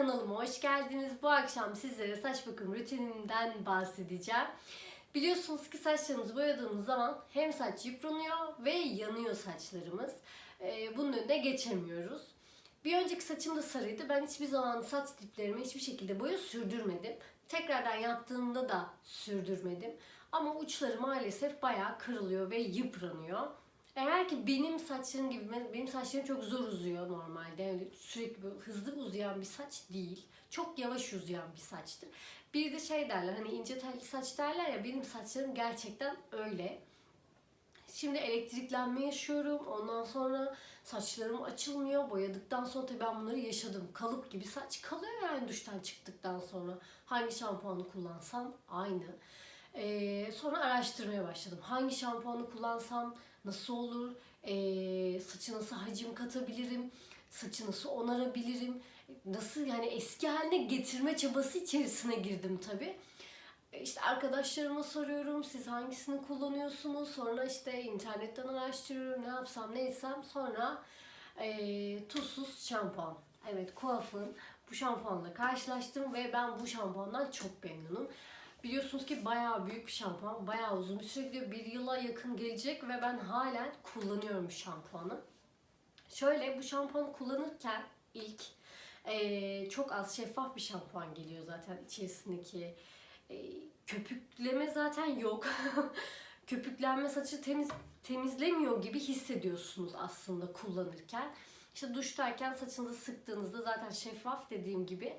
Kanalıma hoş geldiniz. Bu akşam sizlere saç bakım rutinimden bahsedeceğim. Biliyorsunuz ki saçlarımızı boyadığımız zaman hem saç yıpranıyor ve yanıyor saçlarımız. Ee, bunun önüne geçemiyoruz. Bir önceki saçım da sarıydı. Ben hiçbir zaman saç diplerime hiçbir şekilde boya sürdürmedim. Tekrardan yaptığımda da sürdürmedim. Ama uçları maalesef bayağı kırılıyor ve yıpranıyor. Eğer ki benim saçlarım gibi, benim saçlarım çok zor uzuyor normalde. Yani sürekli böyle hızlı uzayan bir saç değil. Çok yavaş uzayan bir saçtır. Bir de şey derler hani ince telli saç derler ya benim saçlarım gerçekten öyle. Şimdi elektriklenme yaşıyorum. Ondan sonra saçlarım açılmıyor. Boyadıktan sonra tabii ben bunları yaşadım. Kalıp gibi saç kalıyor yani duştan çıktıktan sonra. Hangi şampuanı kullansam aynı. Ee, sonra araştırmaya başladım. Hangi şampuanı kullansam nasıl olur? Ee, saçı nasıl hacim katabilirim? Saçı nasıl onarabilirim? Nasıl yani eski haline getirme çabası içerisine girdim tabii. İşte arkadaşlarıma soruyorum siz hangisini kullanıyorsunuz sonra işte internetten araştırıyorum ne yapsam ne etsem sonra eee tuzsuz şampuan. Evet Kuaf'ın bu şampuanla karşılaştım ve ben bu şampuandan çok memnunum. Biliyorsunuz ki bayağı büyük bir şampuan, bayağı uzun bir süre gidiyor. Bir yıla yakın gelecek ve ben halen kullanıyorum bu şampuanı. Şöyle bu şampuanı kullanırken ilk eee, çok az şeffaf bir şampuan geliyor zaten içerisindeki e, köpükleme zaten yok. Köpüklenme saçı temiz temizlemiyor gibi hissediyorsunuz aslında kullanırken. İşte duştayken saçınızı sıktığınızda zaten şeffaf dediğim gibi e,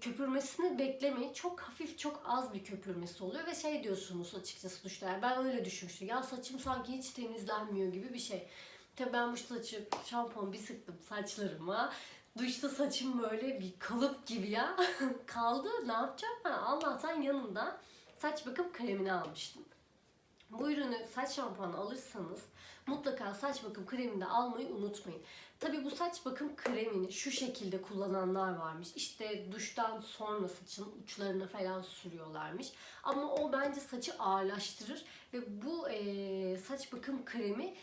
köpürmesini beklemeyin. Çok hafif, çok az bir köpürmesi oluyor ve şey diyorsunuz açıkçası duşta. Ben öyle düşünmüştüm. Ya saçım sanki hiç temizlenmiyor gibi bir şey. Tabii ben bu saçı şampuan bir sıktım saçlarıma. Duşta saçım böyle bir kalıp gibi ya. Kaldı. Ne yapacağım ben? Allah'tan yanında saç bakım kremini almıştım. Bu ürünü saç şampuanı alırsanız mutlaka saç bakım kremini de almayı unutmayın. Tabi bu saç bakım kremini şu şekilde kullananlar varmış. İşte duştan sonra saçın uçlarına falan sürüyorlarmış. Ama o bence saçı ağırlaştırır ve bu eee, saç bakım kremi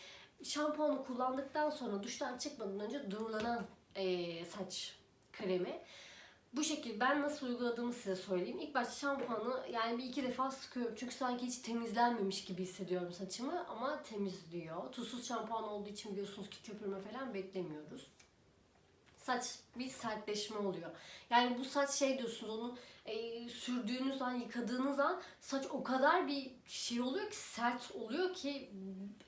şampuanı kullandıktan sonra duştan çıkmadan önce durulanan eee, saç kremi. Bu şekilde ben nasıl uyguladığımı size söyleyeyim. İlk başta şampuanı yani bir iki defa sıkıyorum. Çünkü sanki hiç temizlenmemiş gibi hissediyorum saçımı ama temizliyor. Tuzsuz şampuan olduğu için biliyorsunuz ki köpürme falan beklemiyoruz. Saç bir sertleşme oluyor. Yani bu saç şey diyorsunuz onu e, sürdüğünüz an, yıkadığınız an saç o kadar bir şey oluyor ki sert oluyor ki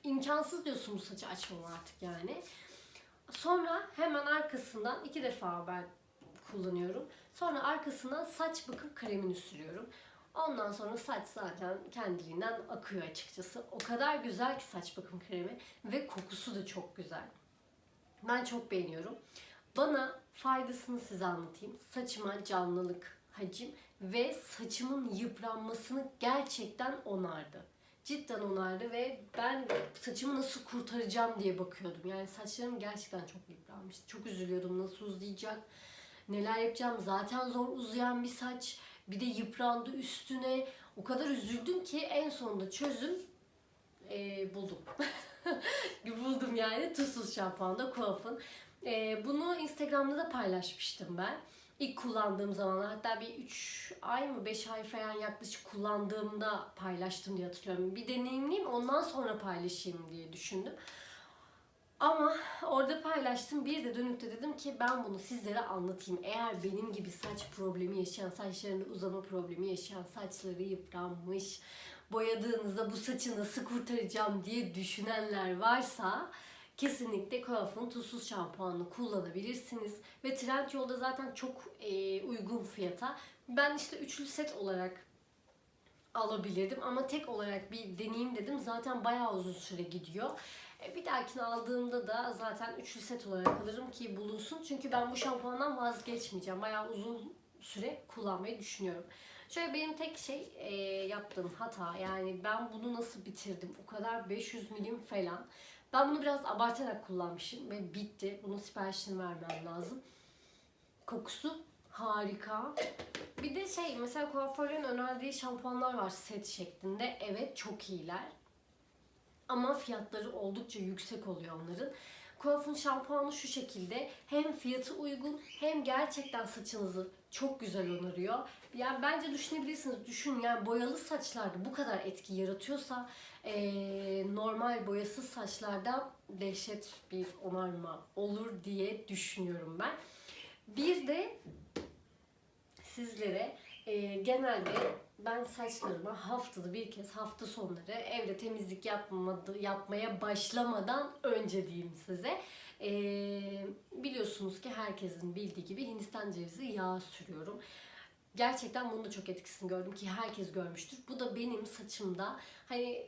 imkansız diyorsunuz bu saçı açmam artık yani. Sonra hemen arkasından iki defa ben kullanıyorum. Sonra arkasından saç bakım kremini sürüyorum. Ondan sonra saç zaten kendiliğinden akıyor açıkçası. O kadar güzel ki saç bakım kremi ve kokusu da çok güzel. Ben çok beğeniyorum. Bana faydasını size anlatayım. Saçıma canlılık, hacim ve saçımın yıpranmasını gerçekten onardı. Cidden onardı ve ben saçımı nasıl kurtaracağım diye bakıyordum. Yani saçlarım gerçekten çok yıpranmıştı. Çok üzülüyordum nasıl uzayacak, neler yapacağım. Zaten zor uzayan bir saç. Bir de yıprandı üstüne. O kadar üzüldüm ki en sonunda çözüm eee, buldum. buldum yani tuzsuz şampuanda Kuaf'ın. Eee, bunu Instagram'da da paylaşmıştım ben. İlk kullandığım zaman hatta bir 3 ay mı 5 ay falan yaklaşık kullandığımda paylaştım diye hatırlıyorum. Bir deneyimleyeyim ondan sonra paylaşayım diye düşündüm. Ama orada paylaştım. Bir de dönüp de dedim ki ben bunu sizlere anlatayım. Eğer benim gibi saç problemi yaşayan, saçlarında uzama problemi yaşayan, saçları yıpranmış, boyadığınızda bu saçı nasıl kurtaracağım diye düşünenler varsa kesinlikle Kuaf'ın tuzsuz şampuanını kullanabilirsiniz. Ve Trendyol'da zaten çok e, uygun fiyata. Ben işte üçlü set olarak alabilirdim ama tek olarak bir deneyeyim dedim. Zaten bayağı uzun süre gidiyor. E, Bir dahakini aldığımda da zaten üçlü set olarak alırım ki bulunsun. Çünkü ben bu şampuandan vazgeçmeyeceğim. Bayağı uzun süre kullanmayı düşünüyorum. Şöyle benim tek şey e, yaptığım hata yani ben bunu nasıl bitirdim? O kadar 500 milim falan. Ben bunu biraz abartarak kullanmışım ve bitti. Bunun siparişini vermem lazım. Kokusu harika. Bir de şey mesela kuaförlerin önerdiği şampuanlar var set şeklinde. Evet çok iyiler. Ama fiyatları oldukça yüksek oluyor onların. Kuaf'ın şampuanı şu şekilde hem fiyatı uygun hem gerçekten saçınızı çok güzel onarıyor. Yani bence düşünebilirsiniz. Düşün yani boyalı saçlarda bu kadar etki yaratıyorsa eee, normal boyasız saçlarda dehşet bir onarma olur diye düşünüyorum ben. Bir de sizlere e, genelde ben saçlarıma haftada bir kez hafta sonları evde temizlik yapmadı, yapmaya başlamadan önce diyeyim size. E, biliyorsunuz ki herkesin bildiği gibi Hindistan cevizi yağı sürüyorum. Gerçekten bunun da çok etkisini gördüm ki herkes görmüştür. Bu da benim saçımda hani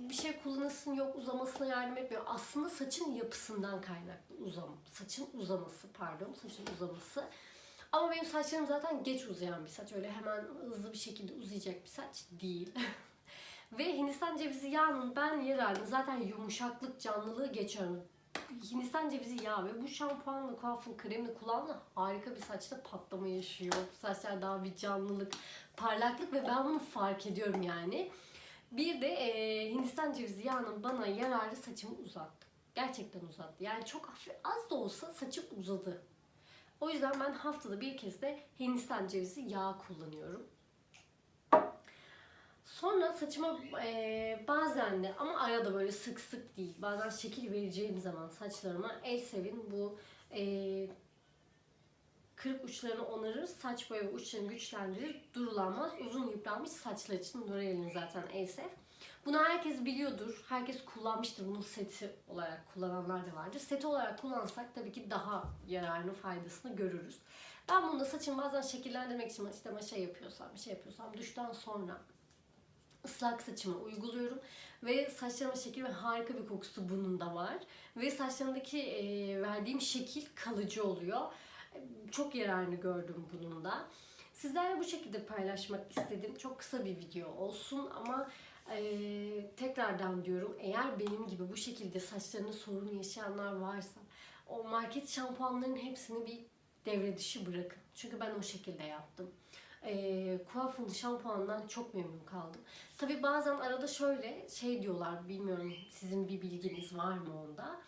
bir şey kullanılsın yok uzamasına yardım etmiyor. Aslında saçın yapısından kaynaklı uzam. Saçın uzaması pardon saçın uzaması. Ama benim saçlarım zaten geç uzayan bir saç. Öyle hemen hızlı bir şekilde uzayacak bir saç değil. Ve Hindistan cevizi yağının ben yararını zaten yumuşaklık, canlılığı geçiyorum. Hindistan cevizi yağı ve bu şampuanla kuafın kremini kullanma harika bir saçta patlama yaşıyor. Saçlar daha bir canlılık, parlaklık ve ben bunu fark ediyorum yani. Bir de e, Hindistan cevizi yağının bana yararı saçımı uzattı. Gerçekten uzattı. Yani çok az da olsa saçım uzadı. O yüzden ben haftada bir kez de Hindistan cevizi yağı kullanıyorum. Sonra saçıma e, bazen de ama arada böyle sık sık değil. Bazen şekil vereceğim zaman saçlarıma Elsev'in bu e, kırık uçlarını onarır, saç boya ve uçlarını güçlendirir, durulanmaz, uzun yıpranmış saçlar için L'Oreal'in zaten Elsev. Bunu herkes biliyordur, herkes kullanmıştır. Bunun seti olarak kullananlar da vardır. Seti olarak kullansak tabii ki daha yararını, faydasını görürüz. Ben bunu da saçımı bazen şekillendirmek için işte maşa yapıyorsam, bir şey yapıyorsam duştan sonra ıslak saçıma uyguluyorum ve saçlarıma şekil ve harika bir kokusu bunun da var ve saçlarımdaki e, verdiğim şekil kalıcı oluyor. Çok yararını gördüm bunun da. Sizlerle bu şekilde paylaşmak istedim. Çok kısa bir video olsun ama e, tekrardan diyorum eğer benim gibi bu şekilde saçlarında sorun yaşayanlar varsa o market şampuanların hepsini bir devre dışı bırakın. Çünkü ben o şekilde yaptım e, Kuaf'ın şampuanından çok memnun kaldım. Tabi bazen arada şöyle şey diyorlar bilmiyorum sizin bir bilginiz var mı onda.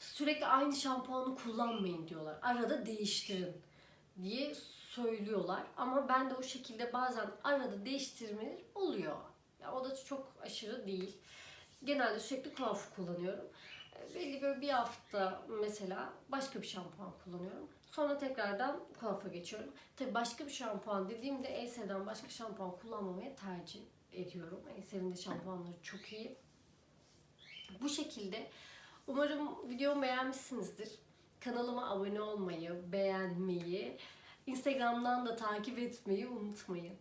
Sürekli aynı şampuanı kullanmayın diyorlar. Arada değiştirin diye söylüyorlar. Ama ben de o şekilde bazen arada değiştirmeler oluyor. Ya o da çok aşırı değil. Genelde sürekli Kuaf kullanıyorum. E, Belli böyle bir hafta mesela başka bir şampuan kullanıyorum. Sonra tekrardan kuafa geçiyorum. Tabii başka bir şampuan dediğimde Elsev'den başka şampuan kullanmamaya tercih ediyorum. Elsev'in de şampuanları çok iyi. Bu şekilde umarım videomu beğenmişsinizdir. Kanalıma abone olmayı, beğenmeyi, Instagram'dan da takip etmeyi unutmayın.